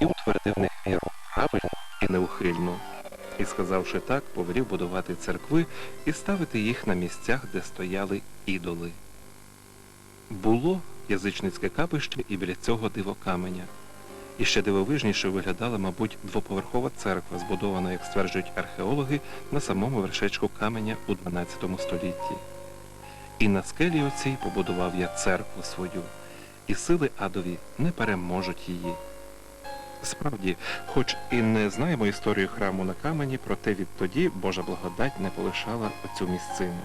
і утвердив них віру правильну і неухильну. І, сказавши так, повелів будувати церкви і ставити їх на місцях, де стояли ідоли. Було язичницьке капище і біля цього дивокаменя. І ще дивовижніше виглядала, мабуть, двоповерхова церква, збудована, як стверджують археологи, на самому вершечку каменя у 12 столітті. І на скелі оцій побудував я церкву свою, і сили адові не переможуть її. Справді, хоч і не знаємо історію храму на камені, проте відтоді Божа благодать не полишала оцю місцину.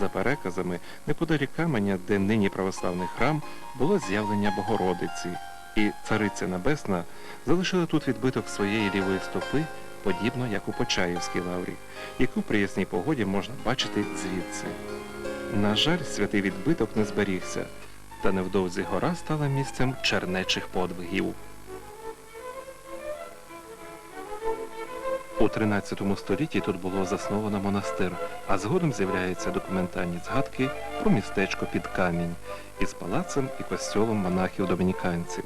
За переказами, неподалік каменя, де нині православний храм, було з'явлення Богородиці, і Цариця Небесна залишила тут відбиток своєї лівої стопи, подібно як у Почаївській лаврі, яку при ясній погоді можна бачити звідси. На жаль, святий відбиток не зберігся, та невдовзі гора стала місцем чернечих подвигів. У 13 столітті тут було засновано монастир, а згодом з'являються документальні згадки про містечко під камінь із палацем і костьолом монахів-домініканців.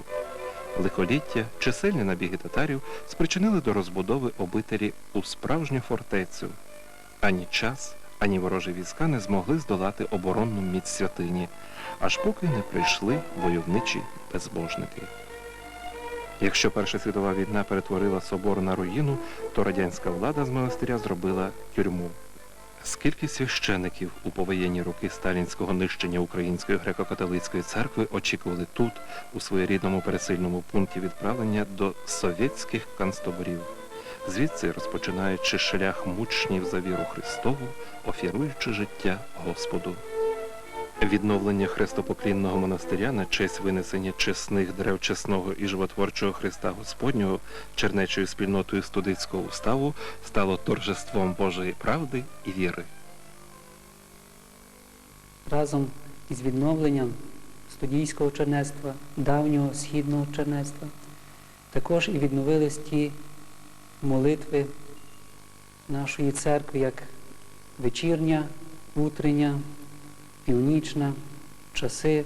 Лихоліття, чисельні набіги татарів спричинили до розбудови обителі у справжню фортецю. Ані час, ані ворожі війська не змогли здолати оборонну міць святині, аж поки не прийшли войовничі безбожники. Якщо Перша світова війна перетворила собор на руїну, то радянська влада з монастиря зробила тюрму. Скільки священиків у повоєнні роки сталінського нищення Української греко-католицької церкви очікували тут, у своєрідному пересильному пункті відправлення до совєтських концтаборів, звідси розпочинаючи шлях мучнів за віру Христову, офіруючи життя Господу. Відновлення хрестопоклінного монастиря на честь винесення чесних дерев чесного і животворчого Христа Господнього чернечою спільнотою студицького уставу стало торжеством Божої правди і віри. разом із відновленням студійського чернецтва, давнього східного чернецтва, також і відновились ті молитви нашої церкви, як вечірня, утрення, північна, часи.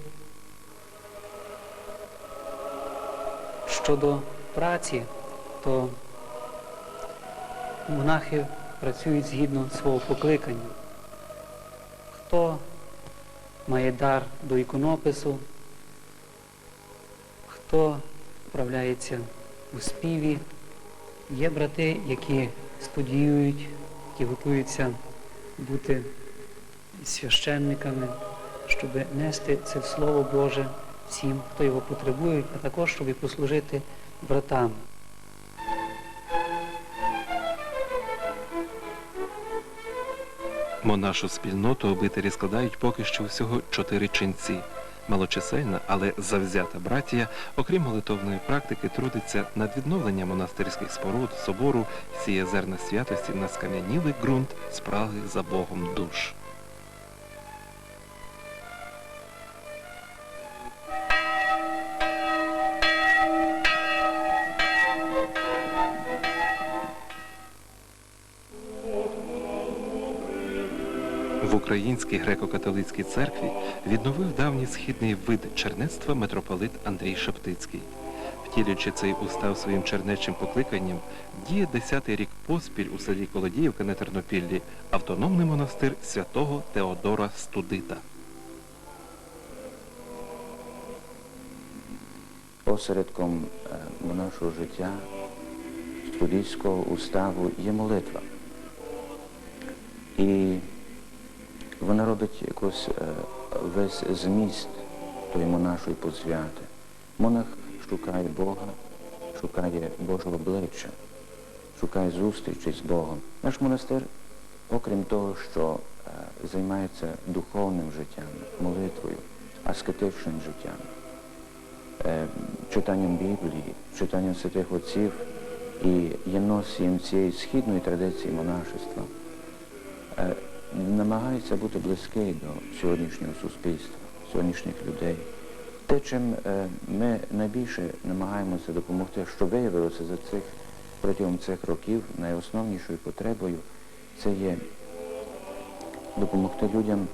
Щодо праці, то монахи працюють згідно свого покликання. Хто має дар до іконопису, хто вправляється у співі. Є брати, які студіюють, які готуються бути священниками, щоб нести це Слово Боже всім, хто його потребує, а також щоб і послужити братам. Монашу спільноту обителі складають поки що всього чотири ченці. Малочисельна, але завзята братія, окрім молитовної практики, трудиться над відновленням монастирських споруд, собору, сіє зерна святості на скам'янілий ґрунт спраги за Богом душ. Українській греко-католицькій церкві відновив давній східний вид чернецтва митрополит Андрій Шептицький. Втілюючи цей устав своїм чернечим покликанням, діє десятий рік поспіль у селі Колодіївка на Тернопіллі автономний монастир святого Теодора Студита. Осередком е, нашого життя студійського уставу є молитва. І вона робить якось е, весь зміст тої монашої посвяти. Монах шукає Бога, шукає Божого обличчя, шукає зустрічі з Богом. Наш монастир, окрім того, що е, займається духовним життям, молитвою, аскетичним життям, е, читанням Біблії, читанням святих отців і є носієм цієї східної традиції монашества, намагається бути близький до сьогоднішнього суспільства, сьогоднішніх людей. Те, чим е, ми найбільше намагаємося допомогти, що виявилося за цих протягом цих років, найосновнішою потребою це є допомогти людям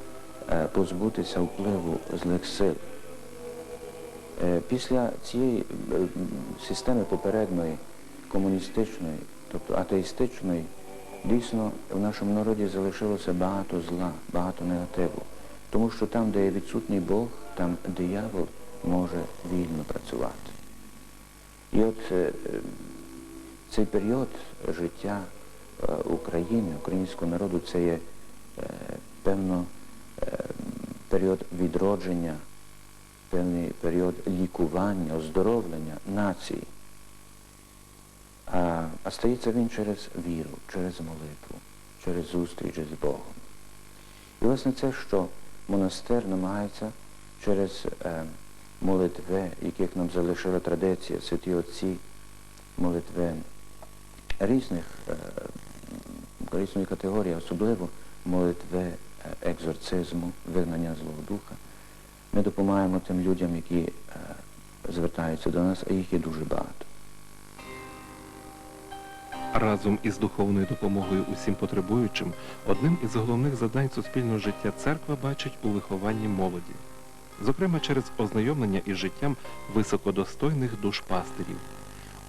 е, позбутися впливу злих сил. Е, Після цієї системи попередньої, комуністичної, тобто атеїстичної, дійсно в нашому народі залишилося багато зла, багато негативу. Тому що там, де є відсутній Бог, там диявол може вільно працювати. І от е, цей період життя е, України, українського народу, це є е, певно період відродження, певний період лікування, оздоровлення нації. А, стається він через віру, через молитву, через зустріч з Богом. І власне це, що монастир намагається через е, молитви, яких нам залишила традиція, святі отці, молитви різних, е, різної категорії, особливо молитви е, екзорцизму, вигнання Злого Духа. Ми допомагаємо тим людям, які звертаються до нас, а їх є дуже багато. Разом із духовною допомогою усім потребуючим, одним із головних завдань суспільного життя церква бачить у вихованні молоді, зокрема через ознайомлення із життям високодостойних душпастирів.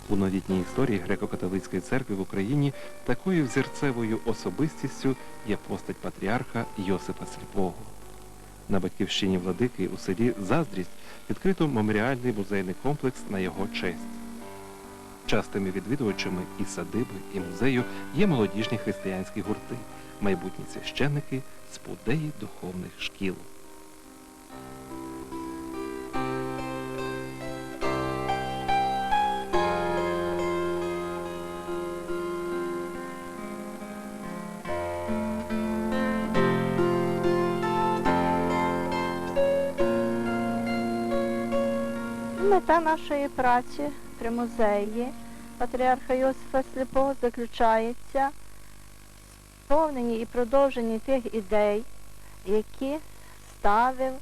У новітній історії греко-католицької церкви в Україні такою взірцевою особистістю є постать патріарха Йосипа Сліпого. На батьківщині владики у селі Заздрість відкрито меморіальний музейний комплекс на його честь. Частими відвідувачами і садиби, і музею є молодіжні християнські гурти, майбутні священники, спудеї духовних шкіл. Мета нашої праці при музеї патріарха Йосифа Сліпого заключається в сповненні і продовженні тих ідей, які ставив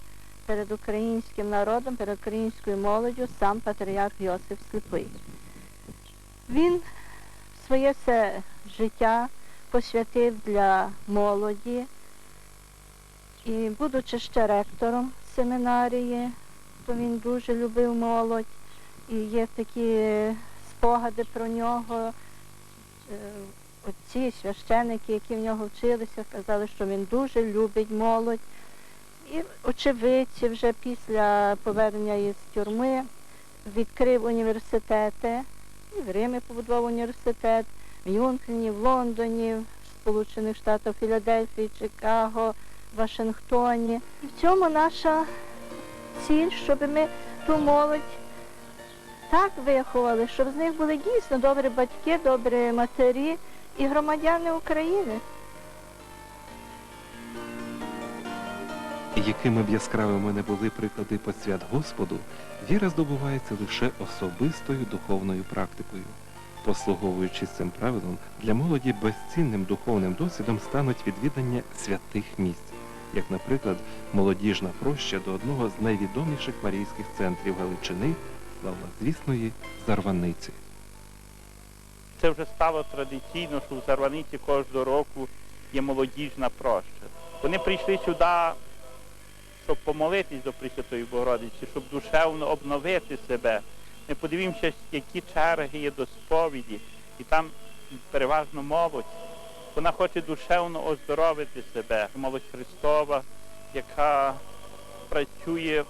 перед українським народом, перед українською молоддю сам патріарх Йосиф Сліпий. Він своє все життя посвятив для молоді і, будучи ще ректором семінарії, то він дуже любив молодь. І є такі спогади про нього. Е, Отці, священики, які в нього вчилися, казали, що він дуже любить молодь. І очевидці вже після повернення із тюрми відкрив університети. І в Римі побудував університет, в Юнхені, в Лондоні, в Сполучених Штатах, Філадельфії, Чикаго, Вашингтоні. І в цьому наша ціль, щоб ми ту молодь так виховали, щоб з них були дійсно добрі батьки, добрі матері і громадяни України. Якими б яскравими не були приклади посвят Господу, віра здобувається лише особистою духовною практикою. Послуговуючись цим правилом, для молоді безцінним духовним досвідом стануть відвідання святих місць, як, наприклад, молодіжна проща до одного з найвідоміших марійських центрів Галичини, славнозвісної Зарваниці. Це вже стало традиційно, що в Зарваниці кожного року є молодіжна проща. Вони прийшли сюди, щоб помолитись до Пресвятої Богородиці, щоб душевно обновити себе. Ми подивимося, які черги є до сповіді, і там переважно молодь. Вона хоче душевно оздоровити себе. Молодь Христова, яка працює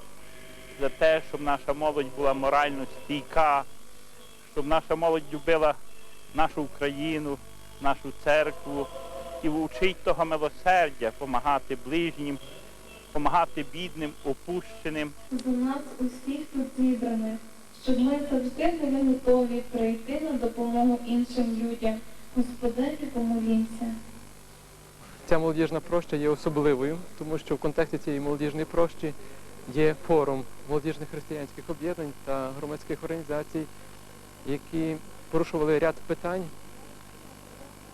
за те, щоб наша молодь була морально стійка, щоб наша молодь любила нашу Україну, нашу церкву і вчить того милосердя, допомагати ближнім, допомагати бідним, опущеним. за нас усіх тут зібраних, щоб ми завжди були готові прийти на допомогу іншим людям. Господи, помолімся. Ця молодіжна проща є особливою, тому що в контексті цієї молодіжної прощі є форум молодіжних християнських об'єднань та громадських організацій, які порушували ряд питань.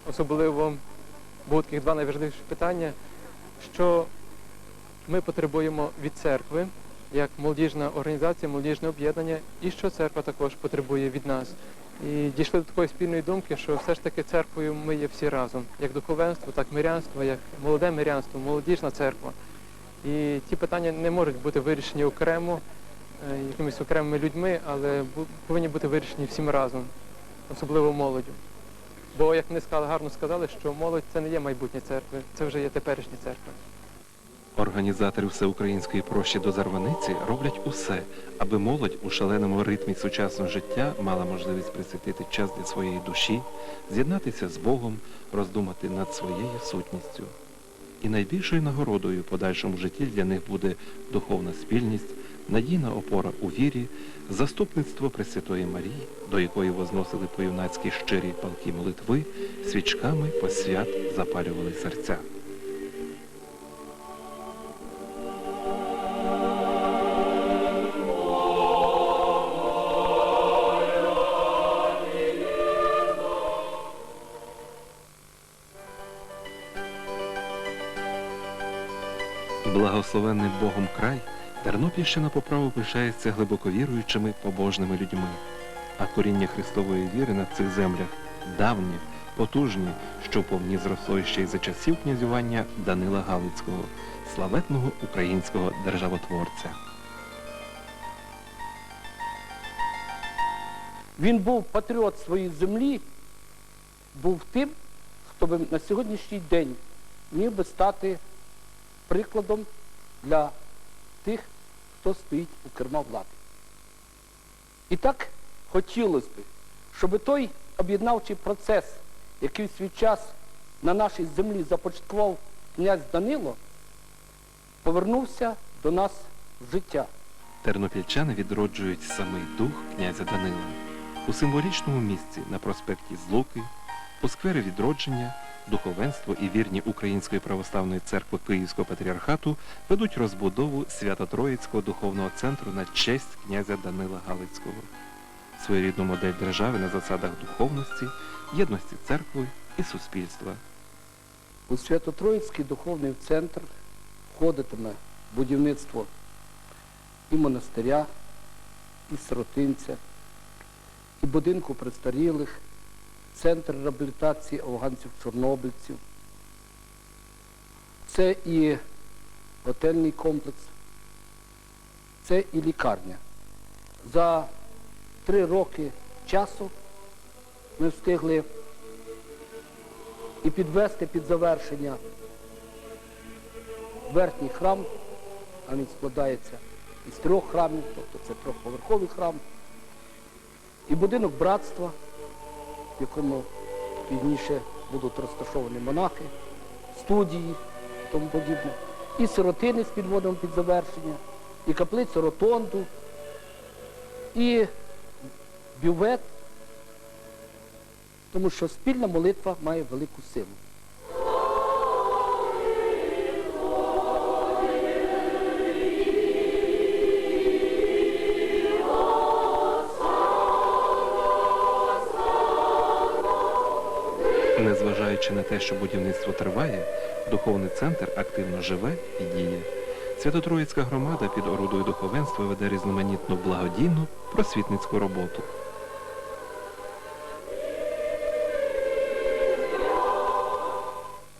Особливо було таких два найважливіші питання, що ми потребуємо від церкви як молодіжна організація, молодіжне об'єднання, і що церква також потребує від нас. І дійшли до такої спільної думки, що все ж таки церквою ми є всі разом, як духовенство, так мирянство, як молоде мирянство, молодіжна церква. І ті питання не можуть бути вирішені окремо е, якимись окремими людьми, але повинні бути вирішені всім разом, особливо молоддю. Бо, як вони сказали, гарно сказали, що молодь це не є майбутнє церкви, це вже є теперішня церква. Організатори всеукраїнської прощі до Зарваниці роблять усе, аби молодь у шаленому ритмі сучасного життя мала можливість присвятити час для своєї душі, з'єднатися з Богом, роздумати над своєю сутністю. І найбільшою нагородою в подальшому житті для них буде духовна спільність, надійна опора у вірі, заступництво Пресвятої Марії, до якої возносили по юнацькі щирі палки молитви, свічками посвят запалювали серця. Благословенний Богом край, Тернопільщина по праву пишається глибоко віруючими побожними людьми. А коріння Христової віри на цих землях давні, потужні, що повні зросло ще й за часів князювання Данила Галицького, славетного українського державотворця. Він був патріот своєї землі, був тим, хто би на сьогоднішній день міг би стати прикладом для тих, хто стоїть у керма влади. І так хотілося б, щоб той об'єднавчий процес, який в свій час на нашій землі започаткував князь Данило, повернувся до нас в життя. Тернопільчани відроджують самий дух князя Данила. У символічному місці на проспекті Злуки, у сквері відродження, духовенство і вірні Української православної церкви Київського патріархату ведуть розбудову Свято-Троїцького духовного центру на честь князя Данила Галицького. Своєрідну модель держави на засадах духовності, єдності церкви і суспільства. У Свято-Троїцький духовний центр входитиме будівництво і монастиря, і сиротинця, і будинку престарілих, центр реабілітації афганців-чорнобильців. Це і готельний комплекс, це і лікарня. За три роки часу ми встигли і підвести під завершення верхній храм, а він складається із трьох храмів, тобто це трьохповерховий храм, і будинок братства, в якому пізніше будуть розташовані монахи, студії і тому подібне, і сиротини з підводом під завершення, і каплицю ротонду, і бювет, тому що спільна молитва має велику силу. Незважаючи на те, що будівництво триває, духовний центр активно живе і діє. Свято-Троїцька громада під орудою духовенства веде різноманітну благодійну просвітницьку роботу.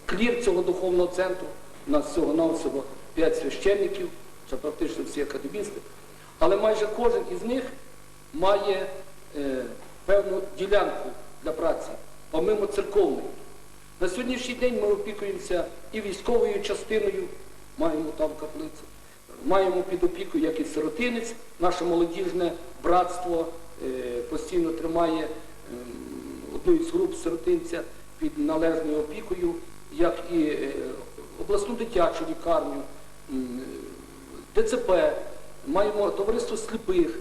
клір цього духовного центру. У нас всього-навсього 5 священників, це практично всі академісти. Але майже кожен із них має е, певну ділянку для праці, помимо церковної. На сьогоднішній день ми опікуємося і військовою частиною, маємо там каплицю, маємо під опікою як і сиротинець, наше молодіжне братство е, постійно тримає ем, одну із груп сиротинця під належною опікою, як і е, обласну дитячу лікарню, ДЦП, маємо товариство сліпих,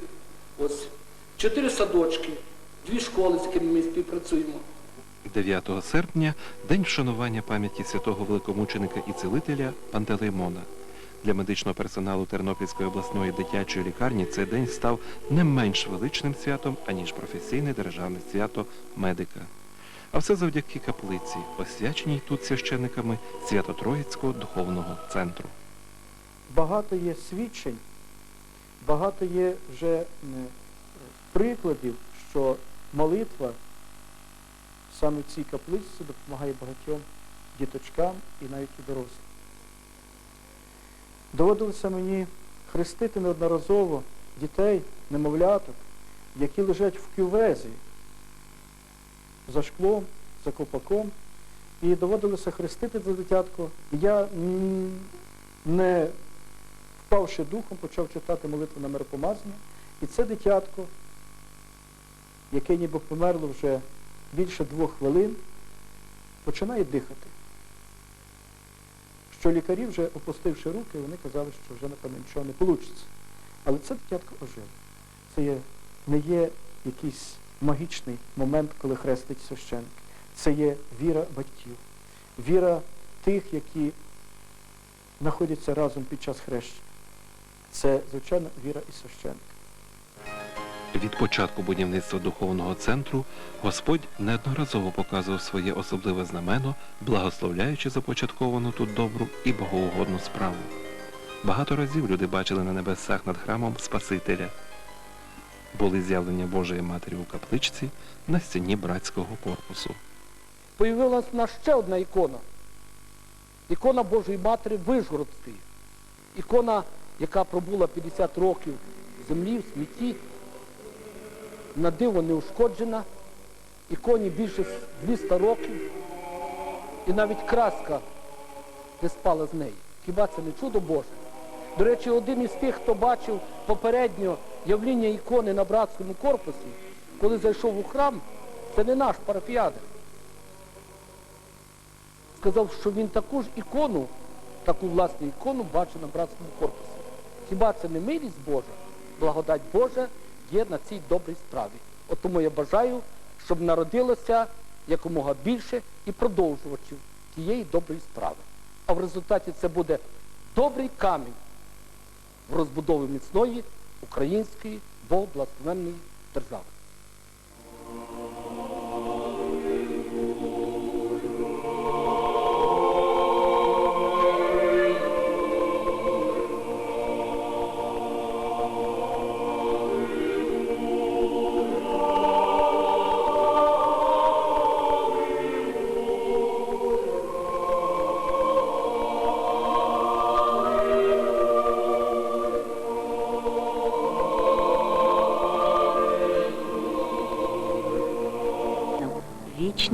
ось чотири садочки, дві школи, з якими ми співпрацюємо. 9 серпня день вшанування пам'яті святого великомученика і цілителя Пантелеймона. Для медичного персоналу Тернопільської обласної дитячої лікарні цей день став не менш величним святом, аніж професійне державне свято медика. А все завдяки каплиці, освяченій тут священниками Свято-Троїцького духовного центру. багато є свідчень, багато є вже прикладів, що молитва саме в цій каплиці допомагає багатьом діточкам і навіть і дорослим. Доводилося мені хрестити неодноразово дітей, немовляток, які лежать в кювезі за шклом, за копаком, і доводилося хрестити це дитятко. І Я, не впавши духом, почав читати молитву на миропомазання, і це дитятко, яке ніби померло вже більше двох хвилин, починає дихати. Що лікарі, вже опустивши руки, вони казали, що вже, напевно, нічого не вийде. Але це дитятко ожило. Це є, не є якийсь магічний момент, коли хрестить священник. Це є віра батьків, віра тих, які знаходяться разом під час хрещення. Це, звичайно, віра і священника. Від початку будівництва духовного центру Господь неодноразово показував своє особливе знамено, благословляючи започатковану тут добру і богоугодну справу. Багато разів люди бачили на небесах над храмом Спасителя. Були з'явлення Божої Матері у капличці на стіні братського корпусу. Появилась в нас ще одна ікона. Ікона Божої Матері Вишгородської. Ікона, яка пробула 50 років в землі, в смітті, на диво не ушкоджена. Іконі більше 200 років. І навіть краска не спала з неї. Хіба це не чудо Боже? До речі, один із тих, хто бачив попередньо явління ікони на братському корпусі, коли зайшов у храм, це не наш парафіянин сказав, що він таку ж ікону, таку власну ікону бачив на братському корпусі. Хіба це не милість Божа? Благодать Божа є на цій добрій справі. От тому я бажаю, щоб народилося якомога більше і продовжувачів тієї доброї справи. А в результаті це буде добрий камінь в розбудові міцної української богоблагословенної держави.